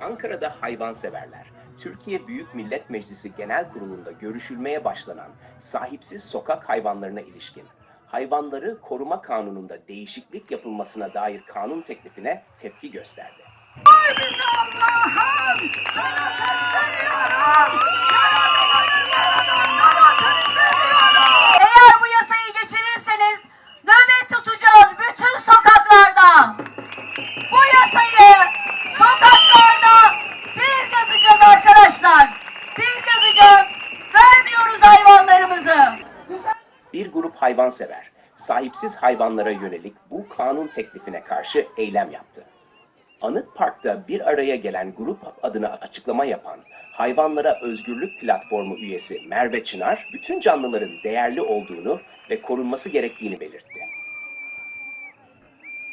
Ankara'da hayvanseverler, Türkiye Büyük Millet Meclisi Genel Kurulu'nda görüşülmeye başlanan sahipsiz sokak hayvanlarına ilişkin hayvanları koruma kanununda değişiklik yapılmasına dair kanun teklifine tepki gösterdi. Allah'ım sana sesleniyorum. Yaradığımız yaradanlara seni seviyorum. Eğer bu yasayı geçirirseniz nöbet tutacağız bütün sokaklarda. Bu yasayı sokaklarda biz yazacağız arkadaşlar. Biz yazacağız. Vermiyoruz hayvanlarımızı. Bir grup hayvansever, sahipsiz hayvanlara yönelik bu kanun teklifine karşı eylem yaptı. Anıt Park'ta bir araya gelen grup adına açıklama yapan Hayvanlara Özgürlük Platformu üyesi Merve Çınar, bütün canlıların değerli olduğunu ve korunması gerektiğini belirtti.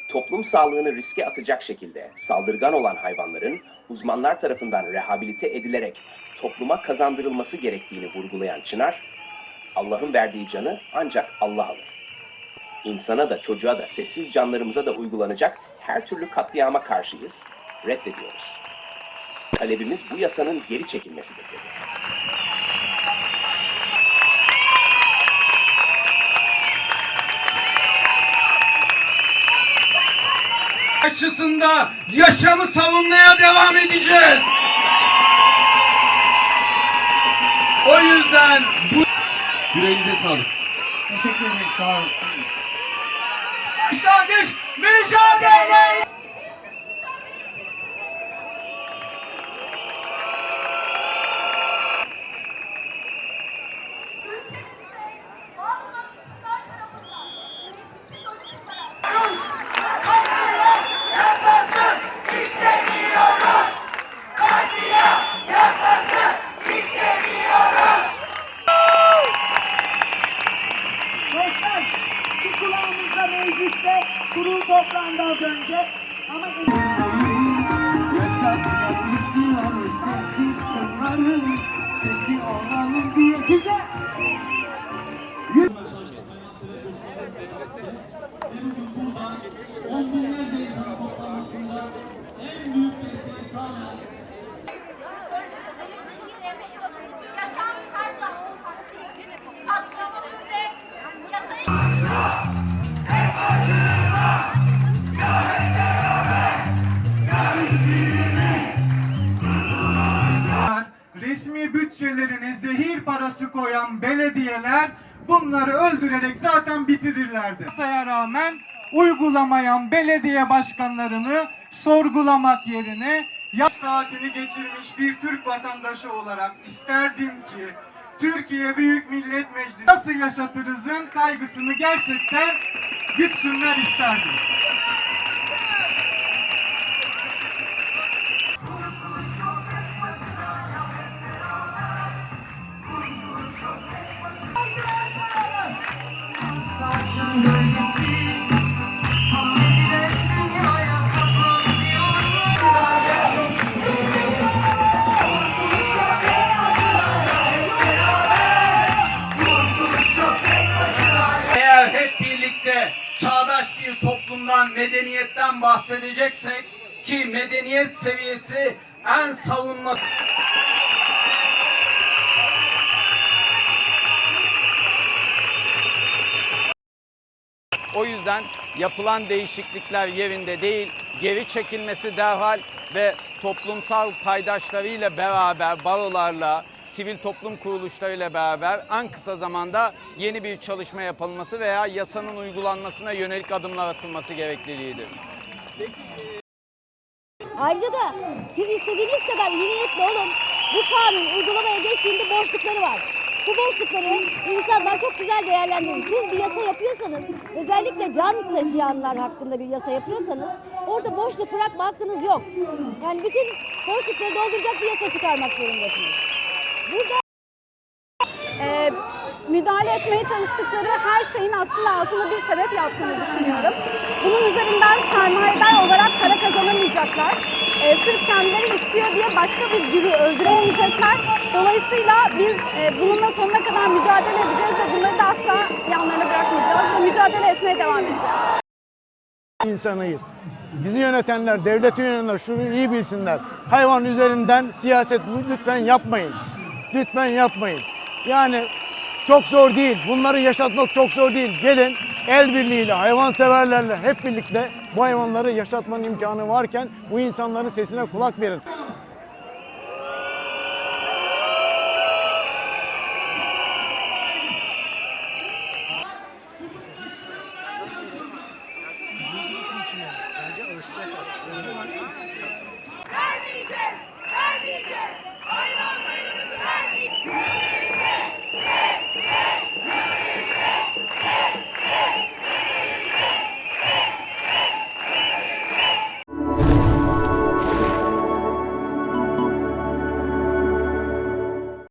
Toplum sağlığını riske atacak şekilde saldırgan olan hayvanların uzmanlar tarafından rehabilite edilerek topluma kazandırılması gerektiğini vurgulayan Çınar, Allah'ın verdiği canı ancak Allah alır. İnsana da çocuğa da sessiz canlarımıza da uygulanacak her türlü katliama karşıyız, reddediyoruz. Talebimiz bu yasanın geri çekilmesidir dedi. karşısında yaşamı savunmaya devam edeceğiz. O yüzden bu yüreğinize sağlık. Teşekkür ederiz. Sağ olun. Başlangıç mücadele. Kurul toplandı az önce. Ama Yaşatmak istiyoruz sessiz kırları Sesi olalım diye sizler On binlerce insan toplamasında en büyük desteği sağlayan Yaşam her canlının hakkıdır. Katliamı ve yasayı... bütçelerine zehir parası koyan belediyeler bunları öldürerek zaten bitirirlerdi. Yasaya rağmen uygulamayan belediye başkanlarını sorgulamak yerine yaş saatini geçirmiş bir Türk vatandaşı olarak isterdim ki Türkiye Büyük Millet Meclisi nasıl yaşatırızın kaygısını gerçekten gütsünler isterdim. Bahsedeceksek ki medeniyet seviyesi en savunması O yüzden yapılan değişiklikler yerinde değil, geri çekilmesi derhal ve toplumsal paydaşlarıyla beraber, barolarla, sivil toplum kuruluşlarıyla beraber en kısa zamanda yeni bir çalışma yapılması veya yasanın uygulanmasına yönelik adımlar atılması gerekliliğidir. Ayrıca da siz istediğiniz kadar iyi niyetli olun. Bu kanun uygulamaya geçtiğinde boşlukları var. Bu boşlukları insanlar çok güzel değerlendirir. Siz bir yasa yapıyorsanız, özellikle can taşıyanlar hakkında bir yasa yapıyorsanız orada boşluk bırakma hakkınız yok. Yani bütün boşlukları dolduracak bir yasa çıkarmak zorundasınız. Burada e, müdahale etmeye çalıştıkları her şeyin aslında altında bir sebep yattığını düşünüyorum. Bunun üzerinden sermayedar olarak para kazanamayacaklar. Sırf kendileri istiyor diye başka bir güruh öldüremeyecekler. Dolayısıyla biz e, bununla sonuna kadar mücadele edeceğiz ve bunları da asla yanlarına bırakmayacağız ve mücadele etmeye devam edeceğiz. insanıyız. Bizi yönetenler, devleti yönetenler şunu iyi bilsinler. Hayvan üzerinden siyaset lütfen yapmayın. Lütfen yapmayın. Yani çok zor değil. Bunları yaşatmak çok zor değil. Gelin el birliğiyle, hayvanseverlerle hep birlikte bu hayvanları yaşatmanın imkanı varken bu insanların sesine kulak verin. Vermeyeceğiz, vermeyeceğiz. Hayvanlarımızı vermeyeceğiz.